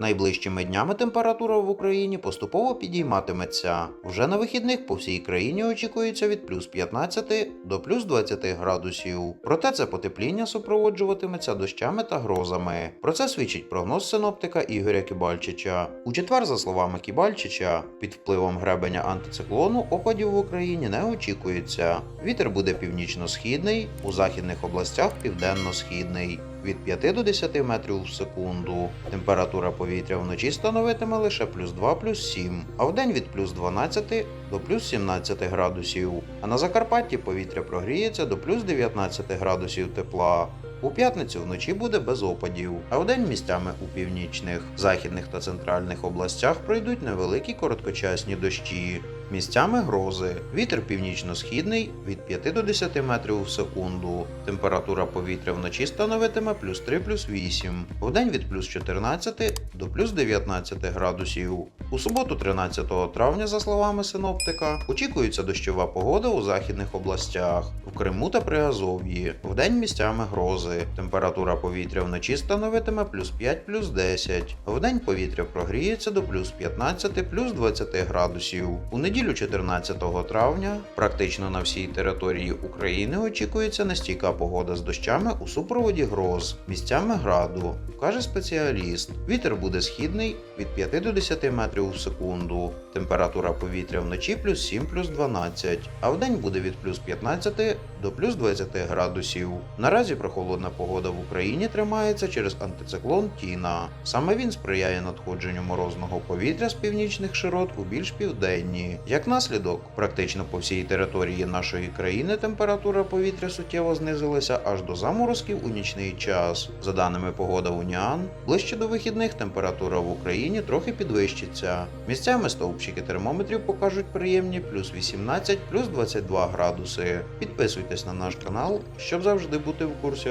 Найближчими днями температура в Україні поступово підійматиметься. Вже на вихідних по всій країні очікується від плюс 15 до плюс 20 градусів. Проте це потепління супроводжуватиметься дощами та грозами. Про це свідчить прогноз синоптика Ігоря Кібальчича. У четвер, за словами Кібальчича, під впливом гребеня антициклону опадів в Україні не очікується. Вітер буде північно-східний, у західних областях південно-східний від 5 до 10 метрів в секунду. Температура повітря вночі становитиме лише плюс 2 плюс 7, а вдень від плюс 12 до плюс 17 градусів. А на Закарпатті повітря прогріється до плюс 19 градусів тепла. У п'ятницю вночі буде без опадів, а вдень місцями у північних, західних та центральних областях пройдуть невеликі короткочасні дощі. Місцями грози. Вітер північно-східний від 5 до 10 метрів в секунду. Температура повітря вночі становитиме плюс 3 плюс 8. Вдень від плюс 14 до плюс 19 градусів. У суботу, 13 травня, за словами синоптика, очікується дощова погода у західних областях, в Криму та Приазов'ї. Вдень місцями грози. Температура повітря вночі становитиме плюс 5 плюс 10. Вдень повітря прогріється до плюс 15 плюс 20 градусів. У неділю 14 травня практично на всій території України очікується нестійка погода з дощами у супроводі гроз, місцями граду, каже спеціаліст. Вітер буде східний від 5 до 10 метрів в секунду. Температура повітря вночі плюс 7 плюс 12, а вдень буде від плюс 15 до плюс 20 градусів. Наразі прохолодна погода в Україні тримається через антициклон Тіна. Саме він сприяє надходженню морозного повітря з північних широт у більш південні. Як наслідок, практично по всій території нашої країни температура повітря суттєво знизилася аж до заморозків у нічний час. За даними погода Уніан, ближче до вихідних температура в Україні трохи підвищиться. Місцями стовпчики термометрів покажуть приємні плюс 18, плюс 22 градуси. Підписуйтесь на наш канал, щоб завжди бути в курсі